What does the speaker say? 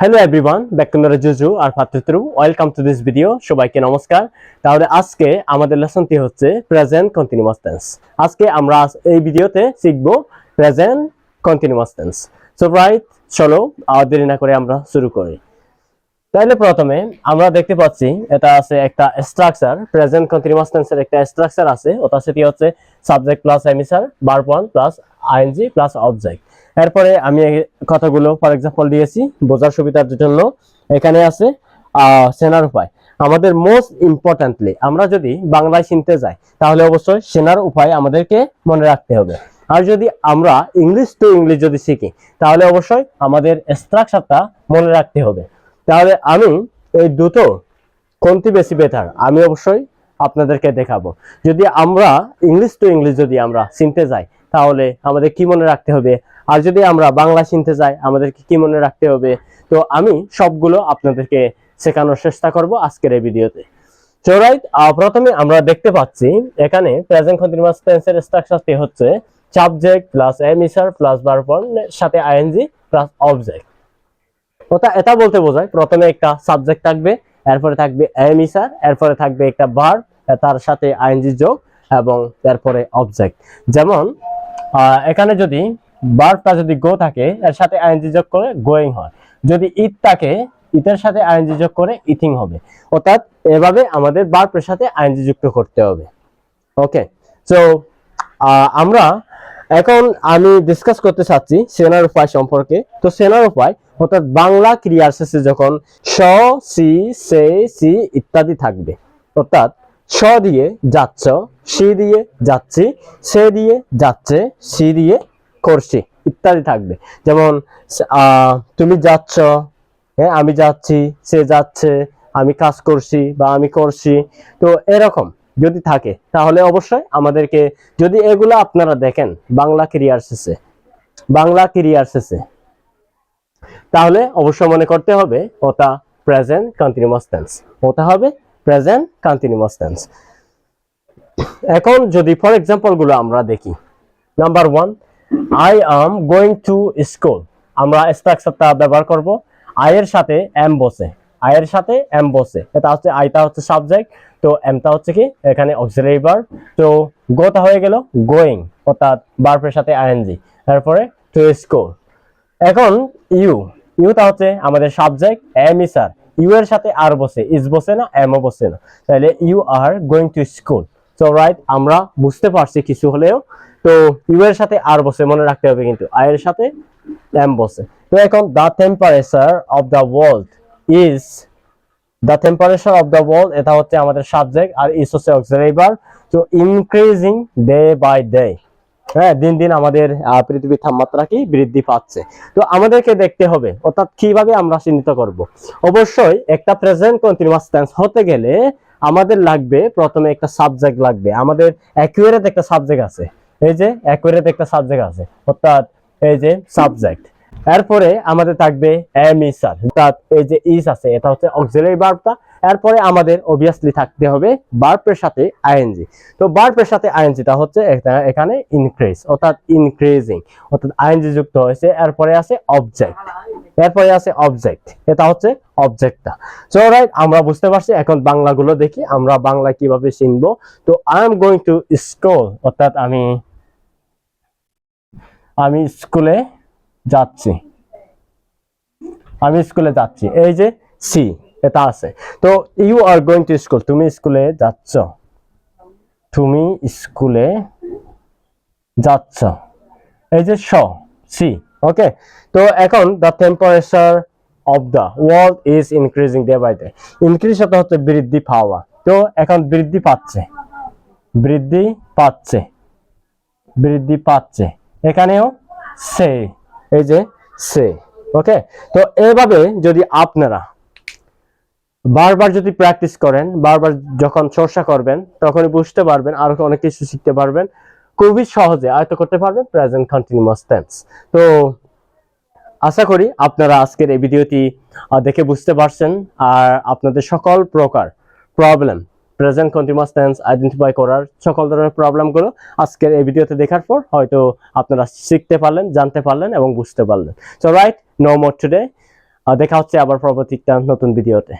Hello everyone back to জুজু আর ফাতুত্রু ওয়েলকাম টু দিস ভিডিও সবাইকে নমস্কার। তাহলে আজকে আমাদের লেসনটি হচ্ছে প্রেজেন্ট কন্টিনিউয়াস টেন্স আজকে আমরা এই ভিডিওতে শিখব present continuous tense so right চলো, আর দেরি না করে আমরা শুরু করি। তাহলে প্রথমে আমরা দেখতে পাচ্ছি, এটা আছে একটা স্ট্রাকচার প্রেজেন্ট কন্টিনিউয়াস টেন্সের একটা স্ট্রাকচার আছে। ওটা সেটি হচ্ছে subject plus am is are verb one plus ING plus object এরপরে আমি কথাগুলো ফর এক্সাম্পল দিয়েছি, বোঝার সুবিধার জন্য। এখানে আছে সেনার উপায়। আমাদের মোস্ট ইম্পর্ট্যান্টলি আমরা যদি বাংলায় চিনতে যাই, তাহলে অবশ্যই সেনার উপায় আমাদেরকে মনে রাখতে হবে। আর যদি আমরা ইংলিশ টু ইংলিশ যদি শিখি, তাহলে অবশ্যই আমাদের স্ট্রাকচারটা মনে রাখতে হবে। তাহলে আমি এই দুটো কোনটি বেশি বেটার আমি অবশ্যই আপনাদেরকে দেখাবো। যদি আমরা ইংলিশ টু ইংলিশ যদি আমরা চিনতে যাই তাহলে আমাদের কি মনে রাখতে হবে? আর যদি আমরা বাংলা চিনতে যাই আমাদেরকে কি মনে রাখতে হবে? তো আমি সবগুলো আপনাদেরকে শেখানোর চেষ্টা করব আজকের এই ভিডিওতে। সো রাইট প্রথমে আমরা দেখতে পাচ্ছি, এখানে প্রেজেন্ট কন্টিনিউয়াস টেন্সের স্ট্রাকচারটি হচ্ছে subject plus am is are plus verb one সাথে আইএনজি প্লাস অবজেক্ট ওটা এটা বলতে বোঝায়, প্রথমে একটা সাবজেক্ট থাকবে, এরপরে থাকবে এমিসার এরপরে থাকবে একটা ভার্ব তার সাথে আইএনজি যোগ এবং তারপরে অবজেক্ট যেমন এখানে যদি ভার্বটা যদি গো থাকে, এর সাথে আইএনজি যোগ করে গোয়িং হয়। যদি ইট থাকে ইটের সাথে আইএনজি যোগ করে ইথিং হবে। অর্থাৎ এভাবে আমাদের ভার্বের সাথে আইএনজি যুক্ত করতে হবে। ওকে সো আমরা এখন আমি ডিসকাস করতে চাচ্ছি সেনার উপায় সম্পর্কে। তো সেনার উপায়, অর্থাৎ বাংলা ক্রিয়ার শেষে যখন স, সি, সে, সি ইত্যাদি থাকবে, অর্থাৎ স দিয়ে যাচ্ছ, সি দিয়ে যাচ্ছি, সে দিয়ে যাচ্ছে, সি দিয়ে করছি, ইত্যাদি থাকবে। যেমন তুমি যাচ্ছ হ্যাঁ আমি যাচ্ছি, সে যাচ্ছে, আমি কাজ করছি বা আমি করছি। তো এরকম যদি থাকে, তাহলে অবশ্যই আমাদেরকে যদি এগুলো আপনারা দেখেন বাংলা ক্রিয়ার শেষে, বাংলা ক্রিয়ার শেষে, তাহলে অবশ্যই মনে করতে হবে ওটা প্রেজেন্ট কন্টিনিউয়াস টেন্স ওটা হবে প্রেজেন্ট কন্টিনিউয়াস টেন্স এখন যদি ফর এক্সাম্পলগুলো আমরা দেখি। Number one I am going to school আমরা স্ট্রাকচারটা ব্যবহার করব। আই এর সাথে এম বসে। আই এর সাথে এম বসে। এটা হচ্ছে আইটা হচ্ছে সাবজেক্ট তো এমটা হচ্ছে কি? এখানে অক্সিলারি ভার্ব তো গোটা হয়ে গেল গোয়িং অর্থাৎ ভার্বের সাথে আইএনজি তারপরে টু স্কুল এখন ইউ ইউটা হচ্ছে আমাদের সাবজেক্ট এম ইসার ইউ এর সাথে আর বসে ইজ বসে না এম ও বসে না। তাহলে you are going to school so right আমরা বুঝতে পারছি কিছু হলেও। তো ইউ এর সাথে আর বসে, মনে রাখতে হবে কিন্তু। আই এর সাথে এম বসে। তো, এখন the temperature of the world is the temperature of the world এটা হচ্ছে আমাদের সাবজেক্ট আর ইস হচ্ছে অক্সিলারি ভার্ব তো ইনক্রিজিং ডে বাই ডে হ্যাঁ দিন দিন আমাদের পৃথিবীর তাপমাত্রা কি বৃদ্ধি পাচ্ছে। তো আমাদেরকে দেখতে হবে, অর্থাৎ কীভাবে আমরা চিহ্নিত করব। অবশ্যই একটা প্রেজেন্ট কন্টিনিউয়াস টেন্স হতে গেলে আমাদের লাগবে প্রথমে একটা সাবজেক্ট লাগবে। আমাদের অ্যাকুরেট একটা সাবজেক্ট আছে। এই যে অ্যাকুরেট একটা সাবজেক্ট আছে, অর্থাৎ এই যে সাবজেক্ট এরপরে আমাদের থাকবে এম ইসার অর্থাৎ এই যে ইস আছে, এটা হচ্ছে অক্সিলারি ভার্বটা এরপরে আমাদের অবভিয়াসলি থাকতে হবে বার্পের সাথে আইএনজি তো বার্পের সাথে আইএনজিটা হচ্ছে এখানে ইনক্রিজ অর্থাৎ ইনক্রিজিং অর্থাৎ আইএনজি যুক্ত হয়েছে। এরপরে আছে অবজেক্ট এরপরে আছে অবজেক্ট এটা হচ্ছে অবজেক্টটা সো রাইট আমরা বুঝতে পারছি, এখন বাংলাগুলো দেখি, আমরা বাংলা কীভাবে চিনবো তো I am going to school অর্থাৎ আমি আমি স্কুলে যাচ্ছি। আমি স্কুলে যাচ্ছি। এই যে সি এটা আছে। তো you are going to school তুমি স্কুলে যাচ্ছ। তুমি স্কুলে যাচ্ছ। এই যে স সি ওকে তো এখন the temperature of the world is increasing day by day increase হতে হচ্ছে বৃদ্ধি পাওয়া। তো এখন বৃদ্ধি পাচ্ছে। বৃদ্ধি পাচ্ছে। বৃদ্ধি পাচ্ছে। এখানেও সে, এই যে সে ওকে তো এভাবে যদি আপনারা বারবার যদি প্র্যাকটিস করেন, বারবার যখন চর্চা করবেন, তখনই বুঝতে পারবেন, আরও অনেক কিছু শিখতে পারবেন। খুবই সহজে আয়ত্ত করতে পারবেন প্রেজেন্ট কন্টিনিউয়াস টেন্স তো আশা করি আপনারা আজকের এই ভিডিওটি দেখে বুঝতে পারছেন। আর আপনাদের সকল প্রকার problem present continuous tense identify করার সকল ধরনের প্রবলেমগুলো আজকের এই ভিডিওতে দেখার পর হয়তো আপনারা শিখতে পারলেন, জানতে পারলেন এবং বুঝতে পারলেন। So right no more today দেখা হচ্ছে আবার পরবর্তী নতুন ভিডিওতে।